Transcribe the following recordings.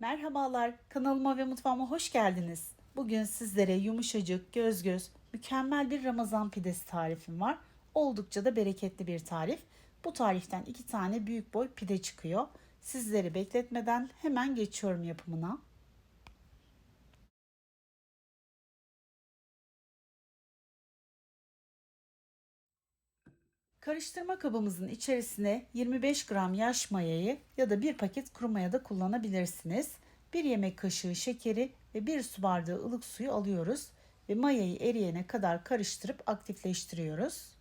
Merhabalar, kanalıma ve mutfağıma hoş geldiniz. Bugün sizlere yumuşacık, göz göz, mükemmel bir Ramazan pidesi tarifim var. Oldukça da bereketli bir tarif. Bu tariften iki tane büyük boy pide çıkıyor. Sizleri bekletmeden hemen geçiyorum yapımına. Karıştırma kabımızın içerisine 25 gram yaş mayayı ya da bir paket kuru maya da kullanabilirsiniz. 1 yemek kaşığı şekeri ve 1 su bardağı ılık suyu alıyoruz ve mayayı eriyene kadar karıştırıp aktifleştiriyoruz.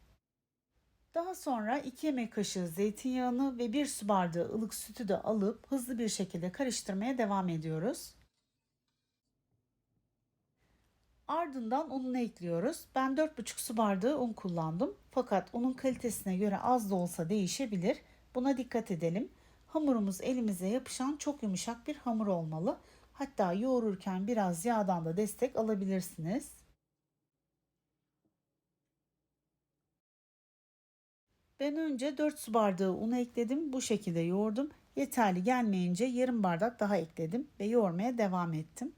Daha sonra 2 yemek kaşığı zeytinyağını ve 1 su bardağı ılık sütü de alıp hızlı bir şekilde karıştırmaya devam ediyoruz. Ardından ununu ekliyoruz. Ben 4,5 su bardağı un kullandım. Fakat unun kalitesine göre az da olsa değişebilir. Buna dikkat edelim. Hamurumuz elimize yapışan çok yumuşak bir hamur olmalı. Hatta yoğururken biraz yağdan da destek alabilirsiniz. Ben önce 4 su bardağı unu ekledim. Bu şekilde yoğurdum. Yeterli gelmeyince yarım bardak daha ekledim ve yoğurmaya devam ettim.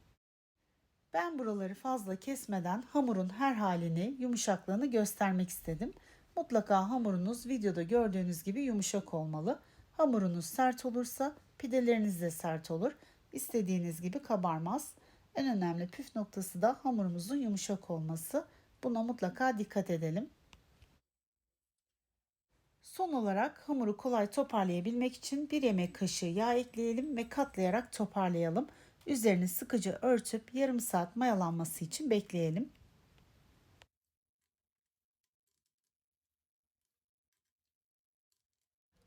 Ben buraları fazla kesmeden hamurun her halini, yumuşaklığını göstermek istedim. Mutlaka hamurunuz videoda gördüğünüz gibi yumuşak olmalı. Hamurunuz sert olursa pideleriniz de sert olur. İstediğiniz gibi kabarmaz. En önemli püf noktası da hamurumuzun yumuşak olması. Buna mutlaka dikkat edelim. Son olarak hamuru kolay toparlayabilmek için bir yemek kaşığı yağ ekleyelim ve katlayarak toparlayalım. Üzerini sıkıca örtüp yarım saat mayalanması için bekleyelim.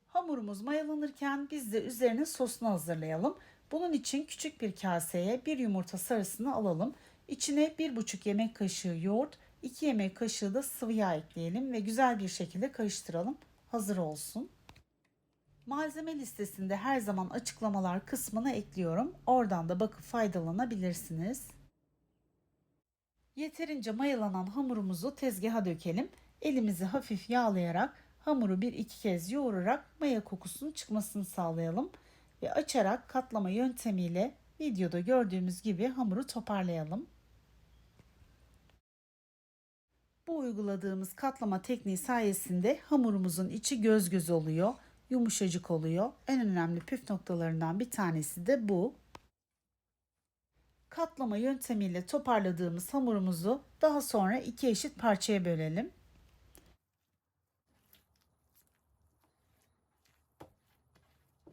Hamurumuz mayalanırken biz de üzerine sosunu hazırlayalım. Bunun için küçük bir kaseye bir yumurta sarısını alalım. İçine 1,5 yemek kaşığı yoğurt, 2 yemek kaşığı da sıvı yağ ekleyelim ve güzel bir şekilde karıştıralım. Hazır olsun. Malzeme listesinde her zaman açıklamalar kısmına ekliyorum. Oradan da bakıp faydalanabilirsiniz. Yeterince mayalanan hamurumuzu tezgaha dökelim. Elimizi hafif yağlayarak hamuru bir iki kez yoğurarak maya kokusunun çıkmasını sağlayalım ve açarak katlama yöntemiyle videoda gördüğümüz gibi hamuru toparlayalım. Bu uyguladığımız katlama tekniği sayesinde hamurumuzun içi göz göz oluyor yumuşacık oluyor. En önemli püf noktalarından bir tanesi de bu. Katlama yöntemiyle toparladığımız hamurumuzu daha sonra iki eşit parçaya bölelim.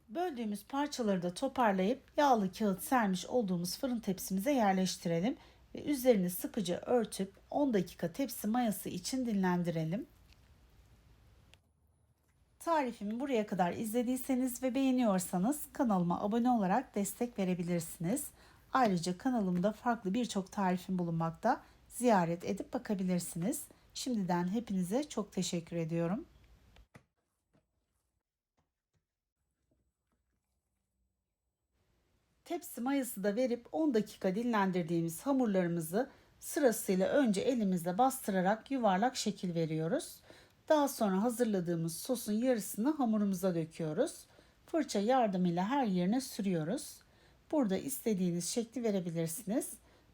Böldüğümüz parçaları da toparlayıp yağlı kağıt sermiş olduğumuz fırın tepsimize yerleştirelim ve üzerini sıkıca örtüp 10 dakika tepsi mayası için dinlendirelim. Tarifimi buraya kadar izlediyseniz ve beğeniyorsanız kanalıma abone olarak destek verebilirsiniz. Ayrıca kanalımda farklı birçok tarifim bulunmakta. Ziyaret edip bakabilirsiniz. Şimdiden hepinize çok teşekkür ediyorum. Tepsi mayası da verip 10 dakika dinlendirdiğimiz hamurlarımızı sırasıyla önce elimizle bastırarak yuvarlak şekil veriyoruz. Daha sonra hazırladığımız sosun yarısını hamurumuza döküyoruz. Fırça yardımıyla her yerine sürüyoruz. Burada istediğiniz şekli verebilirsiniz.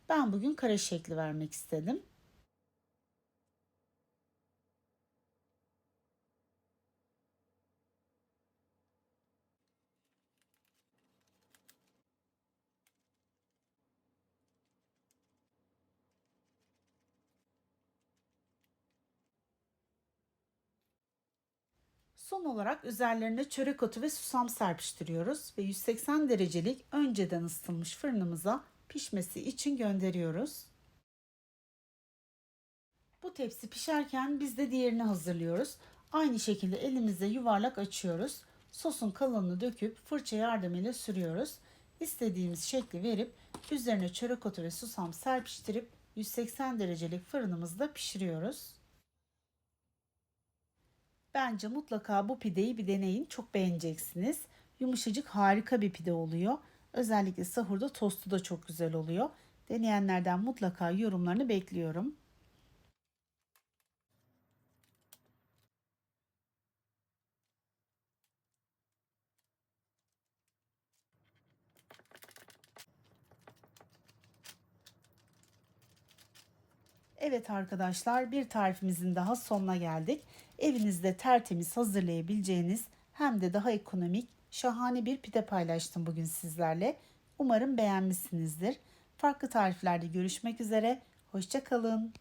Ben bugün kare şekli vermek istedim. Son olarak üzerlerine çörek otu ve susam serpiştiriyoruz ve 180 derecelik önceden ısıtılmış fırınımıza pişmesi için gönderiyoruz. Bu tepsi pişerken biz de diğerini hazırlıyoruz. Aynı şekilde elimizde yuvarlak açıyoruz. Sosun kalanını döküp fırça yardımıyla sürüyoruz. İstediğimiz şekli verip üzerine çörek otu ve susam serpiştirip 180 derecelik fırınımızda pişiriyoruz. Bence mutlaka bu pideyi bir deneyin. Çok beğeneceksiniz. Yumuşacık harika bir pide oluyor. Özellikle sahurda tostu da çok güzel oluyor. Deneyenlerden mutlaka yorumlarını bekliyorum. Evet arkadaşlar bir tarifimizin daha sonuna geldik. Evinizde tertemiz hazırlayabileceğiniz hem de daha ekonomik şahane bir pide paylaştım bugün sizlerle. Umarım beğenmişsinizdir. Farklı tariflerde görüşmek üzere. Hoşçakalın.